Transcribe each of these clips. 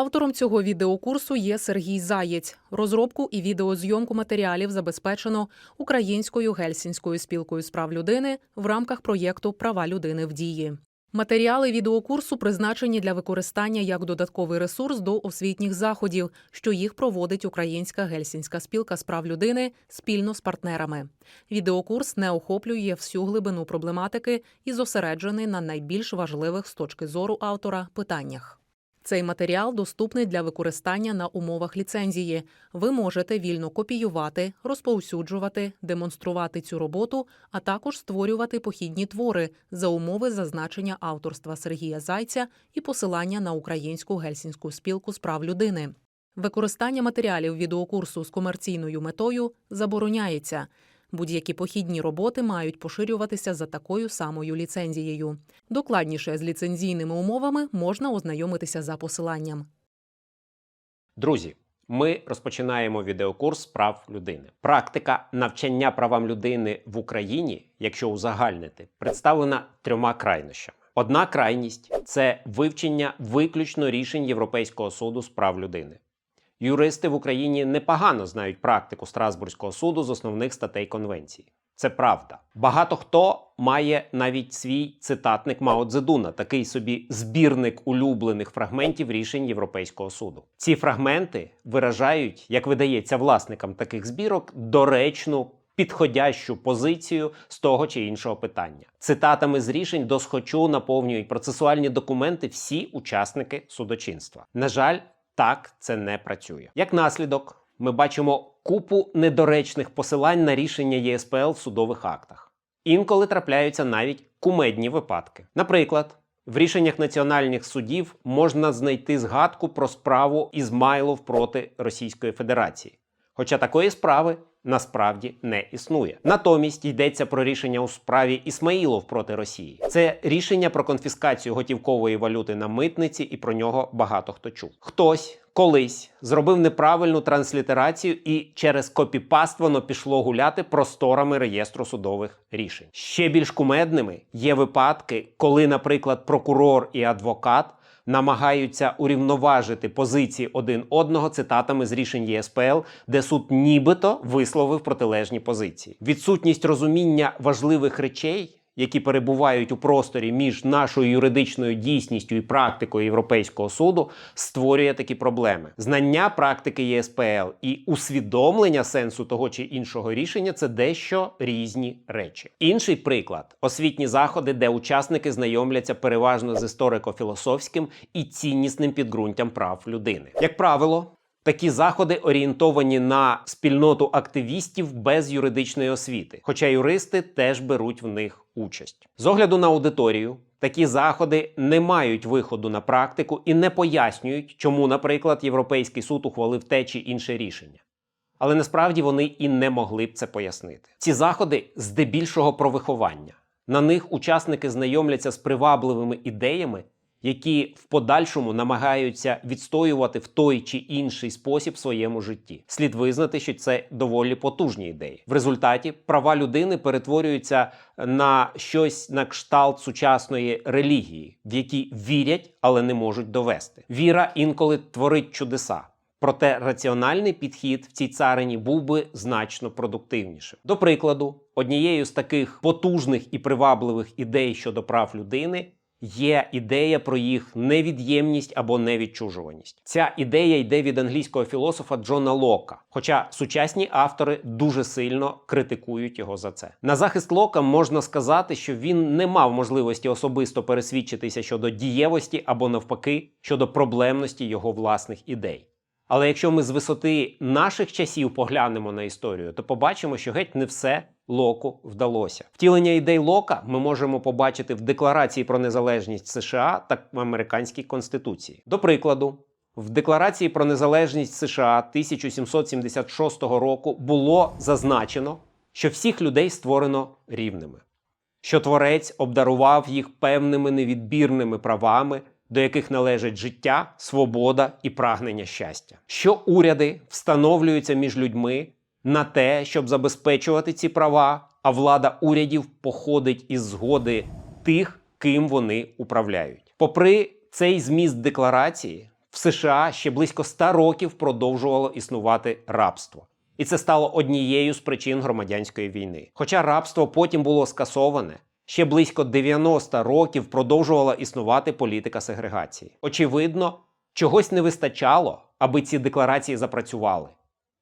Автором цього відеокурсу є Сергій Заєць. Розробку і відеозйомку матеріалів забезпечено Українською гельсінською спілкою з прав людини в рамках проєкту Права людини в дії. Матеріали відеокурсу призначені для використання як додатковий ресурс до освітніх заходів, що їх проводить Українська гельсінська спілка з прав людини спільно з партнерами. Відеокурс не охоплює всю глибину проблематики і зосереджений на найбільш важливих з точки зору автора питаннях. Цей матеріал доступний для використання на умовах ліцензії. Ви можете вільно копіювати, розповсюджувати, демонструвати цю роботу, а також створювати похідні твори за умови зазначення авторства Сергія Зайця і посилання на українську гельсінську спілку з прав людини. Використання матеріалів відеокурсу з комерційною метою забороняється. Будь-які похідні роботи мають поширюватися за такою самою ліцензією. Докладніше з ліцензійними умовами можна ознайомитися за посиланням. Друзі, ми розпочинаємо відеокурс прав людини. Практика навчання правам людини в Україні, якщо узагальнити, представлена трьома крайнощами. Одна крайність це вивчення виключно рішень Європейського суду з прав людини. Юристи в Україні непогано знають практику Страсбурзького суду з основних статей конвенції. Це правда. Багато хто має навіть свій цитатник Мао Цзедуна, такий собі збірник улюблених фрагментів рішень Європейського суду. Ці фрагменти виражають, як видається власникам таких збірок, доречну. Підходящу позицію з того чи іншого питання. Цитатами з рішень досхочу наповнюють процесуальні документи всі учасники судочинства. На жаль, так це не працює. Як наслідок, ми бачимо купу недоречних посилань на рішення ЄСПЛ в судових актах. Інколи трапляються навіть кумедні випадки. Наприклад, в рішеннях національних судів можна знайти згадку про справу Ізмайлов проти Російської Федерації. Хоча такої справи насправді не існує. Натомість йдеться про рішення у справі Ісмаїлов проти Росії. Це рішення про конфіскацію готівкової валюти на митниці, і про нього багато хто чув. Хтось колись зробив неправильну транслітерацію і через копіпаст воно пішло гуляти просторами реєстру судових рішень. Ще більш кумедними є випадки, коли, наприклад, прокурор і адвокат намагаються урівноважити позиції один одного цитатами з рішень ЄСПЛ, де суд нібито висловив протилежні позиції. Відсутність розуміння важливих речей. Які перебувають у просторі між нашою юридичною дійсністю і практикою Європейського суду, створює такі проблеми. Знання практики ЄСПЛ і усвідомлення сенсу того чи іншого рішення це дещо різні речі. Інший приклад освітні заходи, де учасники знайомляться переважно з історико-філософським і ціннісним підґрунтям прав людини. Як правило, Такі заходи орієнтовані на спільноту активістів без юридичної освіти, хоча юристи теж беруть в них участь. З огляду на аудиторію, такі заходи не мають виходу на практику і не пояснюють, чому, наприклад, Європейський суд ухвалив те чи інше рішення. Але насправді вони і не могли б це пояснити. Ці заходи здебільшого про виховання. На них учасники знайомляться з привабливими ідеями які в подальшому намагаються відстоювати в той чи інший спосіб своєму житті. Слід визнати, що це доволі потужні ідеї. В результаті права людини перетворюються на щось на кшталт сучасної релігії, в які вірять, але не можуть довести. Віра інколи творить чудеса. Проте раціональний підхід в цій царині був би значно продуктивнішим. До прикладу, однією з таких потужних і привабливих ідей щодо прав людини є ідея про їх невід'ємність або невідчужуваність. Ця ідея йде від англійського філософа Джона Лока, хоча сучасні автори дуже сильно критикують його за це. На захист Лока можна сказати, що він не мав можливості особисто пересвідчитися щодо дієвості або навпаки щодо проблемності його власних ідей. Але якщо ми з висоти наших часів поглянемо на історію, то побачимо, що геть не все Локу вдалося. Втілення ідей Лока ми можемо побачити в Декларації про незалежність США та в американській конституції. До прикладу, в Декларації про незалежність США 1776 року було зазначено, що всіх людей створено рівними, що творець обдарував їх певними невідбірними правами до яких належать життя, свобода і прагнення щастя, що уряди встановлюються між людьми на те, щоб забезпечувати ці права, а влада урядів походить із згоди тих, ким вони управляють. Попри цей зміст декларації, В США ще близько 100 років продовжувало існувати рабство. І це стало однією з причин громадянської війни. Хоча рабство потім було скасоване, ще близько 90 років продовжувала існувати політика сегрегації. Очевидно, чогось не вистачало, аби ці декларації запрацювали.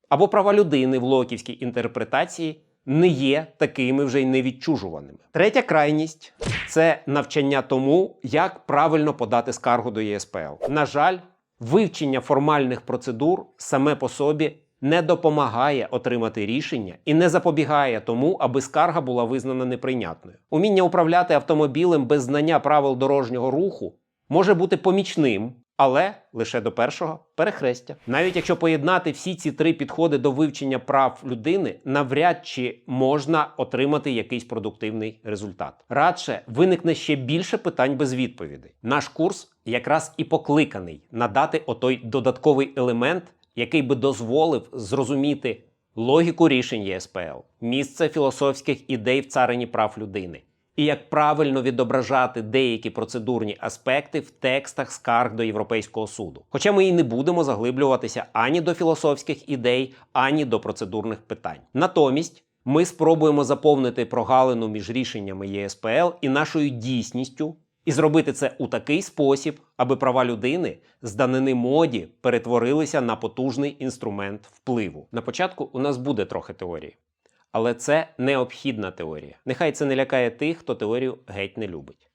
Або права людини в локівській інтерпретації не є такими вже й невідчужуваними. Третя крайність це навчання тому, як правильно подати скаргу до ЄСПЛ. На жаль, вивчення формальних процедур саме по собі не допомагає отримати рішення і не запобігає тому, аби скарга була визнана неприйнятною. Уміння управляти автомобілем без знання правил дорожнього руху може бути помічним, але лише до першого перехрестя. Навіть якщо поєднати всі ці три підходи до вивчення прав людини, навряд чи можна отримати якийсь продуктивний результат. Радше виникне ще більше питань без відповідей. Наш курс якраз і покликаний надати отой додатковий елемент, який би дозволив зрозуміти логіку рішень ЄСПЛ, місце філософських ідей в царині прав людини і як правильно відображати деякі процедурні аспекти в текстах скарг до Європейського суду. Хоча ми і не будемо заглиблюватися ані до філософських ідей, ані до процедурних питань. Натомість ми спробуємо заповнити прогалину між рішеннями ЄСПЛ і нашою дійсністю. І зробити це у такий спосіб, аби права людини з данини моді перетворилися на потужний інструмент впливу. На початку у нас буде трохи теорії. Але це необхідна теорія. Нехай це не лякає тих, хто теорію геть не любить.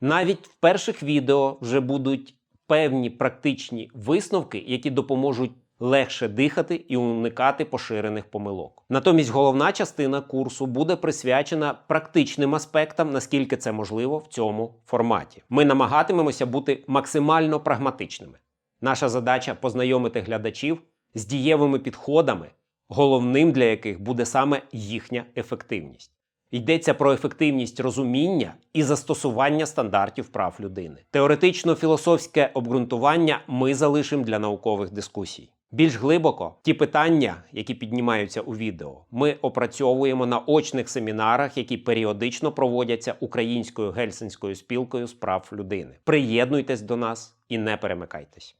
Навіть в перших відео вже будуть певні практичні висновки, які допоможуть легше дихати і уникати поширених помилок. Натомість головна частина курсу буде присвячена практичним аспектам, наскільки це можливо в цьому форматі. Ми намагатимемося бути максимально прагматичними. Наша задача познайомити глядачів з дієвими підходами, головним для яких буде саме їхня ефективність. Йдеться про ефективність розуміння і застосування стандартів прав людини. Теоретично-філософське обґрунтування ми залишимо для наукових дискусій. Більш глибоко ті питання, які піднімаються у відео, ми опрацьовуємо на очних семінарах, які періодично проводяться українською гельсинською спілкою з прав людини. Приєднуйтесь до нас і не перемикайтесь.